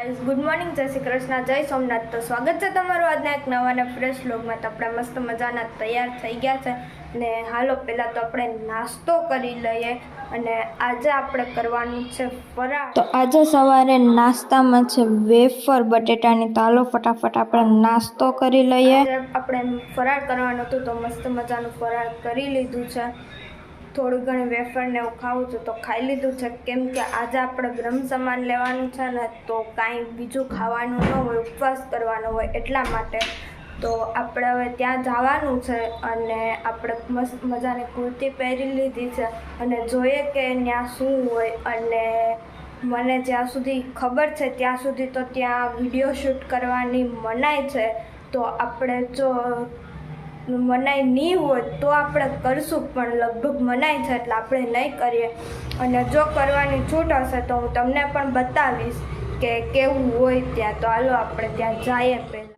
Good morning જય શ્રી કૃષ્ણ જય સોમનાથ. તો સ્વાગત છે તમારું આજના એક નવા અને ફ્રેશ લોગમાં તો આપણે મસ્ત મજાના તૈયાર થઈ ગયા છે. ને હાલો પહેલાં તો આપણે નાસ્તો કરી લઈએ. અને આજે આપણે કરવાનું છે ફરાળ તો આજે સવારે નાસ્તામાં છે વેફર બટેટાની તો હાલો ફટાફટ આપણે નાસ્તો કરી લઈએ. આપણે ફરાળ કરવાનું હતું તો મસ્ત મજાનું ફરાળ કરી લીધું છે. થોડું ઘણું વેફરને એવું ખાવું છું તો ખાઈ લીધું છે. કેમ કે આજે આપણે બ્રહ્મ સમાન લેવાનું છે ને તો કાંઈ બીજું ખાવાનું ન હોય, ઉપવાસ કરવાનો હોય એટલા માટે. તો આપણે હવે ત્યાં જવાનું છે અને આપણે મસ્ત મજાની કુર્તી પહેરી લીધી છે અને જોઈએ કે ત્યાં શું હોય અને મને જ્યાં સુધી ખબર છે ત્યાં સુધી તો ત્યાં વીડિયો શૂટ કરવાની મનાય છે. તો આપણે જો મનાઈ નહીં હોય તો આપણે કરશું પણ લગભગ મનાઈ છે એટલે આપણે નહીં કરીએ. અને જો કરવાની છૂટ હશે તો હું તમને પણ બતાવીશ કે કેવું હોય ત્યાં. તો હાલો આપણે ત્યાં જઈએ પહેલાં.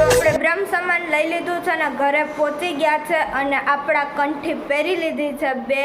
આપણે બ્રહ્મ સમાન લઈ લીધું છે ને ઘરે પહોંચી ગયા છે અને આપણા કંઠી પહેરી લીધી છે બે.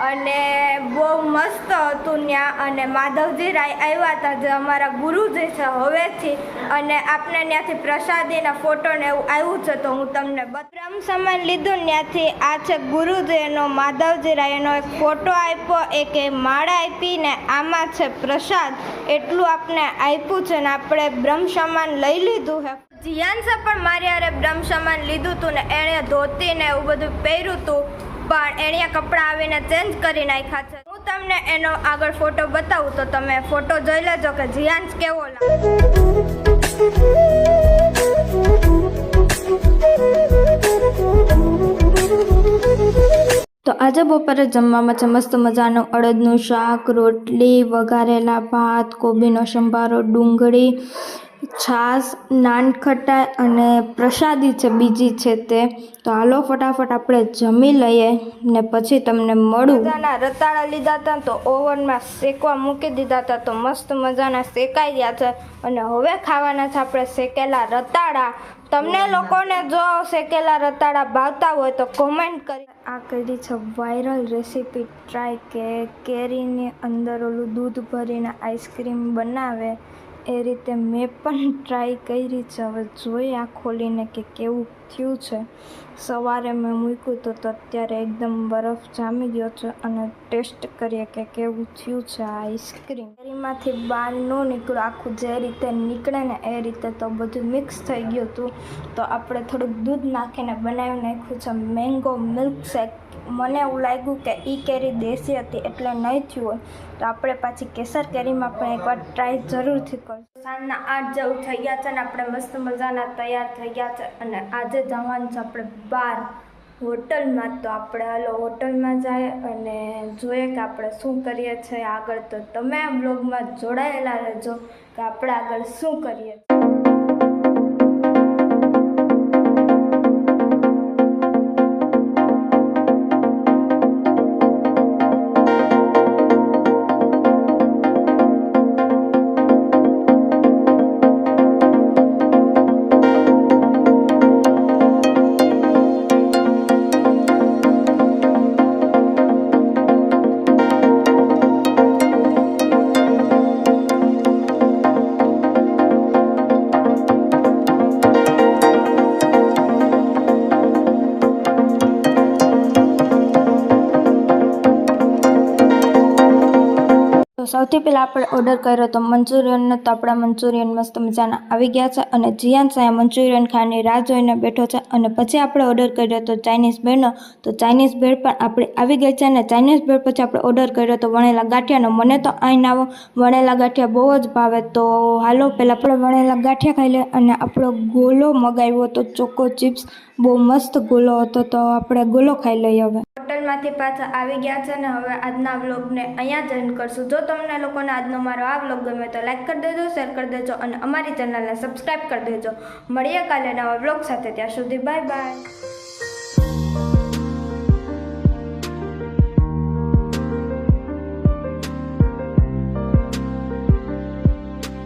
અને બહુ મસ્ત હતું ત્યાં. અને માધવજી રાય આવ્યા હતા જે અમારા ગુરુજી છે હવેથી. અને આપણે ત્યાંથી પ્રસાદીના ફોટો ને એવું આવ્યું છે તો હું તમને બ્રહ્મ સમાન લીધું ત્યાંથી. આ છે ગુરુજી એનો માધવજી રાય એનો એક ફોટો આપ્યો, એક એ માળા આપી ને આમાં છે પ્રસાદ. એટલું આપણે આપ્યું છે ને આપણે બ્રહ્મ સમાન લઈ લીધું છે જીયાન્સે પણ મારી હારે બ્રહ્મ સમાન લીધું હતું ને એણે ધોતી ને એવું બધું પહેર્યું હતું પણ એણે કપડાં આવીને ચેન્જ કરી નાખ્યા છે. હું તમને એનો આગળ ફોટો બતાવું, તો તમે ફોટો જોઈ લેજો કે જીયાંશ કેવો લાગે. તો આજે બપોરે જમવામાં છે મસ્ત મજાનું અડદનું શાક, રોટલી, વઘારેલા ભાત, કોબીનો સંભારો, ડુંગળી છાશ નાનખટાઈ અને પ્રસાદી છે બીજી છે તે. તો હાલો ફટાફટ આપણે જમી લઈએ ને પછી તમને મળું. મજાના રતાળા લીધા હતા તો ઓવનમાં શેકવા મૂકી દીધા હતા. તો મસ્ત મજાના શેકાઈ ગયા છે. અને હવે ખાવાના છે આપણે શેકેલા રતાળા. તમને લોકોને જો શેકેલા રતાળા ભાવતા હોય તો કોમેન્ટ કરી. આ કરી છે વાયરલ રેસીપી ટ્રાય કે કેરીની અંદર ઓલું દૂધ ભરીને આઈસ્ક્રીમ બનાવે. એ રીતે મેં પણ ટ્રાય કરી છે. હવે જોઈએ આ ખોલીને કે કેવું થયું છે. સવારે મેં મૂક્યું તો અત્યારે એકદમ બરફ જામી ગયો છે અને ટેસ્ટ કરીએ કે કેવું થયું છે આઈસ્ક્રીમ કેરીમાંથી બહાર ન નીકળ્યું આખું જે રીતે નીકળે ને એ રીતે તો બધું મિક્સ થઈ ગયું હતું. તો આપણે થોડુંક દૂધ નાખીને બનાવી નાખ્યું છે. મેંગો મિલ્ક શેક મને એવું લાગ્યું કે એ કેરી દેશી હતી એટલે નહીં થયું હોય. તો આપણે પાછી કેસર કેરીમાં પણ એકવાર ટ્રાય જરૂરથી કરશું. સાંજના આઠ જેવું થઈ ગયા છે ને આપણે મસ્ત મજાના તૈયાર થઈ ગયા છે અને આજે જવાનું છે આપણે બહાર હોટલમાં તો આપણે હાલો હોટલમાં જાય અને જોઈએ કે આપણે શું કરીએ છીએ આગળ. તો તમે બ્લોગમાં જોડાયેલા રહેજો કે આપણે આગળ શું કરીએ છીએ. તો સૌથી પહેલાં આપણે ઓર્ડર કર્યો તો મંચુરિયનનો તો આપણા મંચુરિયન મસ્ત મજાના આવી ગયા છે અને જીયાન સાયા મંચુરિયન ખાવાની રાહ જોઈને બેઠો છે અને પછી આપણે ઓર્ડર કર્યો તો ચાઇનીઝ ભેળનો તો ચાઇનીઝ ભેળ પણ આપણી આવી ગઈ છે અને ચાઇનીઝ ભેળ પછી આપણે ઓર્ડર કર્યો તો વણેલા ગાંઠિયાનો. મને તો અહીં આવો. વણેલા ગાંઠિયા બહુ જ ભાવે. તો હાલો, પહેલાં આપણે વણેલા ગાંઠિયા ખાઈ લે અને આપણો ગોલો મગાવ્યો હતો ચોકો ચિપ્સ બહુ મસ્ત ગોલો હતો. તો આપણે ગોલો ખાઈ લઈએ હવે. હોટલમાંથી પાછા આવી ગયા છે અને હવે આજના વ્લોગને અહીંયા જ એન્ડ કરશું. જો તમને લોકોને આજનો મારો આ વ્લોગ ગમે તો લાઈક કરી દેજો શેર કરી દેજો અને અમારી ચેનલને સબસ્ક્રાઈબ કરી દેજો. મળીએ કાલે નવા વ્લોગ સાથે ત્યાં સુધી બાય બાય